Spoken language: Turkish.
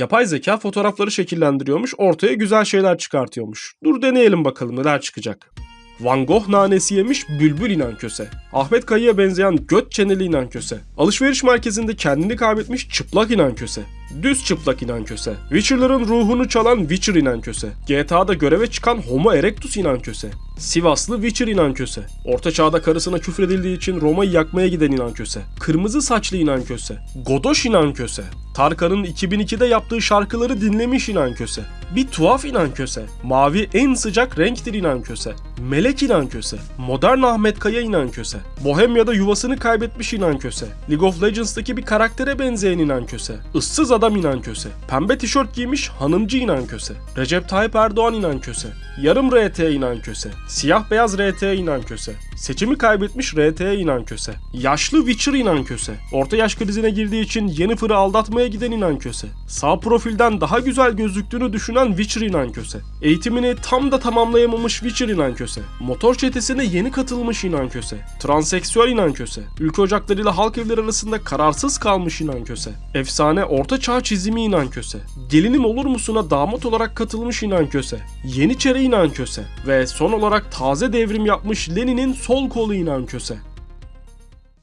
Yapay zeka fotoğrafları şekillendiriyormuş, ortaya güzel şeyler çıkartıyormuş. Dur deneyelim bakalım neler çıkacak. Van Gogh nanesi yemiş bülbül inen köse. Ahmet Kayı'ya benzeyen göt çeneli inen köse. Alışveriş merkezinde kendini kaybetmiş çıplak inen köse. Düz çıplak inen köse. Witcher'ların ruhunu çalan Witcher inen köse. GTA'da göreve çıkan Homo erectus inen köse. Sivaslı Witcher inen köse. Orta çağda karısına küfredildiği için Roma'yı yakmaya giden inen köse. Kırmızı saçlı inen köse. Godoş inen köse. Tarkan'ın 2002'de yaptığı şarkıları dinlemiş inen köse. Bir tuhaf inen köse. Mavi en sıcak renktir inen köse. Melek inen köse. Modern Ahmet Kaya inen köse. Bohemya'da yuvasını kaybetmiş inen köse. League of Legends'taki bir karaktere benzeyen inen köse. Issız adam inen köse. Pembe tişört giymiş hanımcı inen köse. Recep Tayyip Erdoğan inen köse. Yarım RT inen köse. Siyah beyaz RT inen köse. Seçimi kaybetmiş RT'ye inen köse. Yaşlı Witcher inen köse. Orta yaş krizine girdiği için Yennefer'ı aldatmaya giden inen köse. Sağ profilden daha güzel gözüktüğünü düşünen Witcher inen köse. Eğitimini tam da tamamlayamamış Witcher inen köse. Motor çetesine yeni katılmış inen köse. Transseksüel inen köse. Ülke ocaklarıyla halk evleri arasında kararsız kalmış inen köse. Efsane orta çağ çizimi inen köse. Gelinim olur musuna damat olarak katılmış inen köse. Yeniçeri inen köse. Ve son olarak taze devrim yapmış Lenin'in sol kolu inen köse.